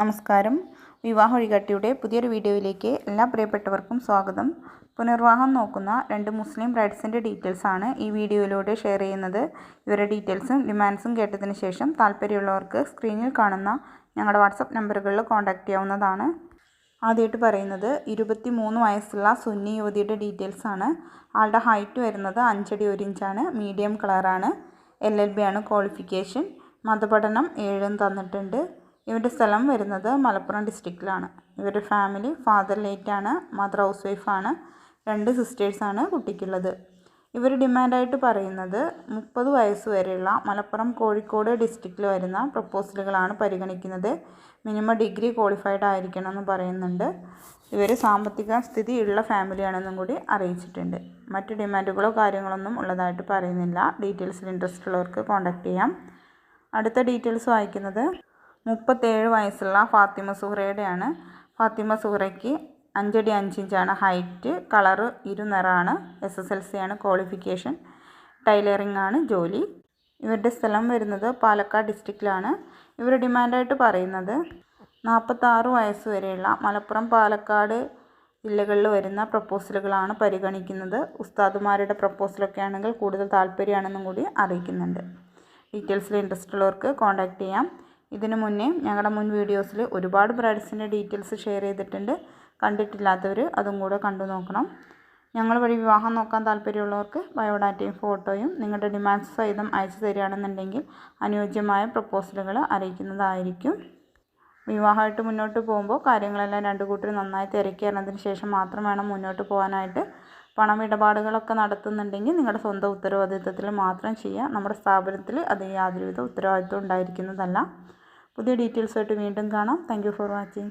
നമസ്കാരം. വിവാഹ വഴികാട്ടിയുടെ പുതിയൊരു വീഡിയോയിലേക്ക് എല്ലാ പ്രിയപ്പെട്ടവർക്കും സ്വാഗതം. പുനർവാഹം നോക്കുന്ന രണ്ട് മുസ്ലിം ബ്രൈഡ്സിന്റെ ഡീറ്റെയിൽസാണ് ഈ വീഡിയോയിലൂടെ ഷെയർ ചെയ്യുന്നത്. ഇവരുടെ ഡീറ്റെയിൽസും ഡിമാൻഡ്സും കേട്ടതിന് ശേഷം താല്പര്യമുള്ളവർക്ക് സ്ക്രീനിൽ കാണുന്ന ഞങ്ങളുടെ വാട്സപ്പ് നമ്പറുകളിൽ കോൺടാക്റ്റ് ചെയ്യാവുന്നതാണ്. ആദ്യമായിട്ട് പറയുന്നത് ഇരുപത്തി മൂന്ന് വയസ്സുള്ള സുന്നി യുവതിയുടെ ഡീറ്റെയിൽസാണ് ആളുടെ ഹൈറ്റ് വരുന്നത് അഞ്ചടി ഒരു ഇഞ്ചാണ് മീഡിയം കളറാണ്. എൽ എൽ ബി ആണ് ക്വാളിഫിക്കേഷൻ. മതപഠനം ഏഴും തന്നിട്ടുണ്ട്. ഇവരുടെ സ്ഥലം വരുന്നത് മലപ്പുറം ഡിസ്ട്രിക്റ്റിലാണ് ഇവരുടെ ഫാമിലി ഫാദർ ലേറ്റാണ് മദർ ഹൗസ് വൈഫാണ് രണ്ട് സിസ്റ്റേഴ്സാണ് കുട്ടിക്കുള്ളത്. ഇവർ ഡിമാൻഡായിട്ട് പറയുന്നത് മുപ്പത് വയസ്സ് വരെയുള്ള മലപ്പുറം കോഴിക്കോട് ഡിസ്ട്രിക്റ്റിൽ വരുന്ന പ്രപ്പോസലുകളാണ് പരിഗണിക്കുന്നത്. മിനിമം ഡിഗ്രി ക്വാളിഫൈഡ് ആയിരിക്കണം എന്ന് പറയുന്നുണ്ട്. ഇവർ സാമ്പത്തിക സ്ഥിതിയുള്ള ഫാമിലിയാണെന്നും കൂടി അറിയിച്ചിട്ടുണ്ട്. മറ്റ് ഡിമാൻഡുകളോ കാര്യങ്ങളൊന്നും ഉള്ളതായിട്ട് പറയുന്നില്ല. ഡീറ്റെയിൽസിൽ ഇൻട്രസ്റ്റ് ഉള്ളവർക്ക് കോൺടാക്റ്റ് ചെയ്യാം. അടുത്ത ഡീറ്റെയിൽസ് വായിക്കുന്നത് മുപ്പത്തേഴ് വയസ്സുള്ള ഫാത്തിമ സുഹറയുടെയാണ്. ഫാത്തിമ സുഹറയ്ക്ക് അഞ്ചടി അഞ്ചിഞ്ചാണ് ഹൈറ്റ് കളറ് ഇരുനിറാണ് എസ് എസ് എൽ സി ആണ് ക്വാളിഫിക്കേഷൻ ടൈലറിംഗ് ആണ് ജോലി. ഇവരുടെ സ്ഥലം വരുന്നത് പാലക്കാട് ഡിസ്ട്രിക്റ്റിലാണ്. ഇവർ ഡിമാൻഡായിട്ട് പറയുന്നത് നാൽപ്പത്താറ് വയസ്സ് വരെയുള്ള മലപ്പുറം പാലക്കാട് ജില്ലകളിൽ വരുന്ന പ്രപ്പോസലുകളാണ് പരിഗണിക്കുന്നത്. ഉസ്താദുമാരുടെ പ്രപ്പോസലൊക്കെ ആണെങ്കിൽ കൂടുതൽ താല്പര്യമാണെന്നും കൂടി അറിയിക്കുന്നുണ്ട്. ഡീറ്റെയിൽസിൽ ഇൻട്രസ്റ്റ് ഉള്ളവർക്ക് കോൺടാക്റ്റ് ചെയ്യാം. ഇതിനു മുന്നേ ഞങ്ങളുടെ മുൻ വീഡിയോസിൽ ഒരുപാട് ബ്രൈഡ്സിന്റെ ഡീറ്റെയിൽസ് ഷെയർ ചെയ്തിട്ടുണ്ട്. കണ്ടിട്ടില്ലാത്തവർ അതും കൂടെ കണ്ടു നോക്കണം. ഞങ്ങൾ വഴി വിവാഹം നോക്കാൻ താല്പര്യമുള്ളവർക്ക് ബയോഡാറ്റയും ഫോട്ടോയും നിങ്ങളുടെ ഡിമാൻഡ്സ് സഹിതം അയച്ചു തരികയാണെന്നുണ്ടെങ്കിൽ അനുയോജ്യമായ പ്രപ്പോസലുകൾ അറിയിക്കുന്നതായിരിക്കും. വിവാഹമായിട്ട് മുന്നോട്ട് പോകുമ്പോൾ കാര്യങ്ങളെല്ലാം രണ്ടു കൂട്ടർ നന്നായി തിരക്കി അറിഞ്ഞതിന് ശേഷം മാത്രം വേണം മുന്നോട്ട് പോകാനായിട്ട്. പണമിടപാടുകളൊക്കെ നടത്തുന്നുണ്ടെങ്കിൽ നിങ്ങളുടെ സ്വന്തം ഉത്തരവാദിത്തത്തിൽ മാത്രം ചെയ്യുക. നമ്മുടെ സ്ഥാപനത്തിൽ അത് യാതൊരുവിധ ഉത്തരവാദിത്വം ഉണ്ടായിരിക്കുന്നതല്ല. പുതിയ ഡീറ്റെയിൽസായിട്ട് വീണ്ടും കാണാം. Thank for watching